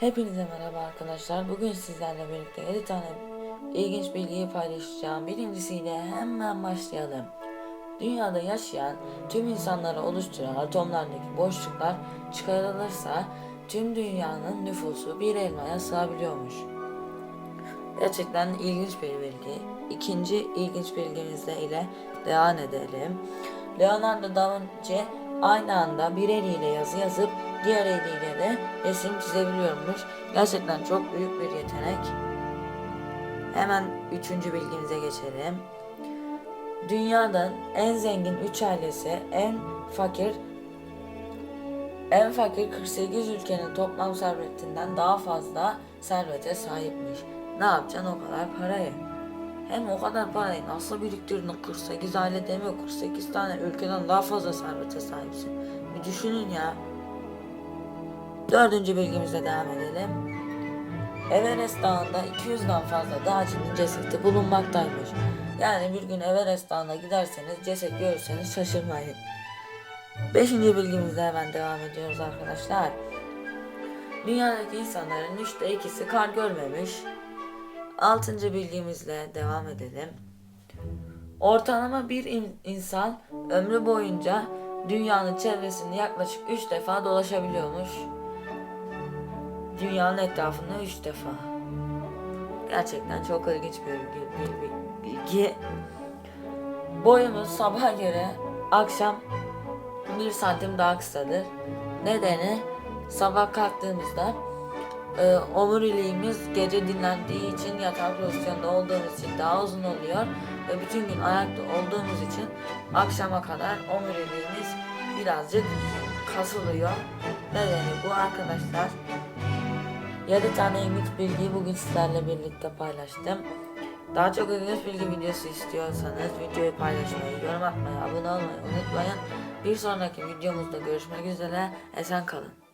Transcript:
Hepinize merhaba arkadaşlar. Bugün sizlerle birlikte 7 tane ilginç bilgiyi paylaşacağım. Birincisiyle hemen başlayalım. Dünyada yaşayan tüm insanları oluşturan atomlardaki boşluklar çıkarılırsa tüm dünyanın nüfusu bir elmaya sığabiliyormuş. Gerçekten ilginç bir bilgi. İkinci ilginç bilgimizle ile devam edelim. Leonardo da Vinci aynı anda bir eliyle yazı yazıp diğer eliyle de resim çizebiliyormuş. Gerçekten çok büyük bir yetenek. Hemen üçüncü bilgimize geçelim. Dünyanın en zengin üç ailesi en fakir en fakir 48 ülkenin toplam servetinden daha fazla servete sahipmiş. Ne yapacaksın o kadar parayı? Hem o kadar parayı nasıl biriktirdin 48 aile demiyor 48 tane ülkeden daha fazla servete sahipsin. Bir düşünün ya. Dördüncü bilgimize devam edelim. Everest Dağı'nda 200'den fazla dağcının cesedi bulunmaktaymış. Yani bir gün Everest Dağı'na giderseniz ceset görürseniz şaşırmayın. Beşinci bilgimizle hemen devam ediyoruz arkadaşlar. Dünyadaki insanların üçte ikisi kar görmemiş. Altıncı bilgimizle devam edelim. Ortalama bir in- insan ömrü boyunca dünyanın çevresini yaklaşık 3 defa dolaşabiliyormuş. Dünyanın etrafında 3 defa. Gerçekten çok ilginç bir bilgi. bir bilgi. Boyumuz sabah göre akşam 1 santim daha kısadır. Nedeni sabah kalktığımızda e, omuriliğimiz gece dinlendiği için yatak pozisyonda olduğumuz için daha uzun oluyor ve bütün gün ayakta olduğumuz için akşama kadar omuriliğimiz birazcık kasılıyor. Nedeni bu arkadaşlar. 7 tane ilginç bilgiyi bugün sizlerle birlikte paylaştım. Daha çok ilginç bilgi videosu istiyorsanız videoyu paylaşmayı, yorum atmayı, abone olmayı unutmayın. Bir sonraki videomuzda görüşmek üzere. Esen kalın.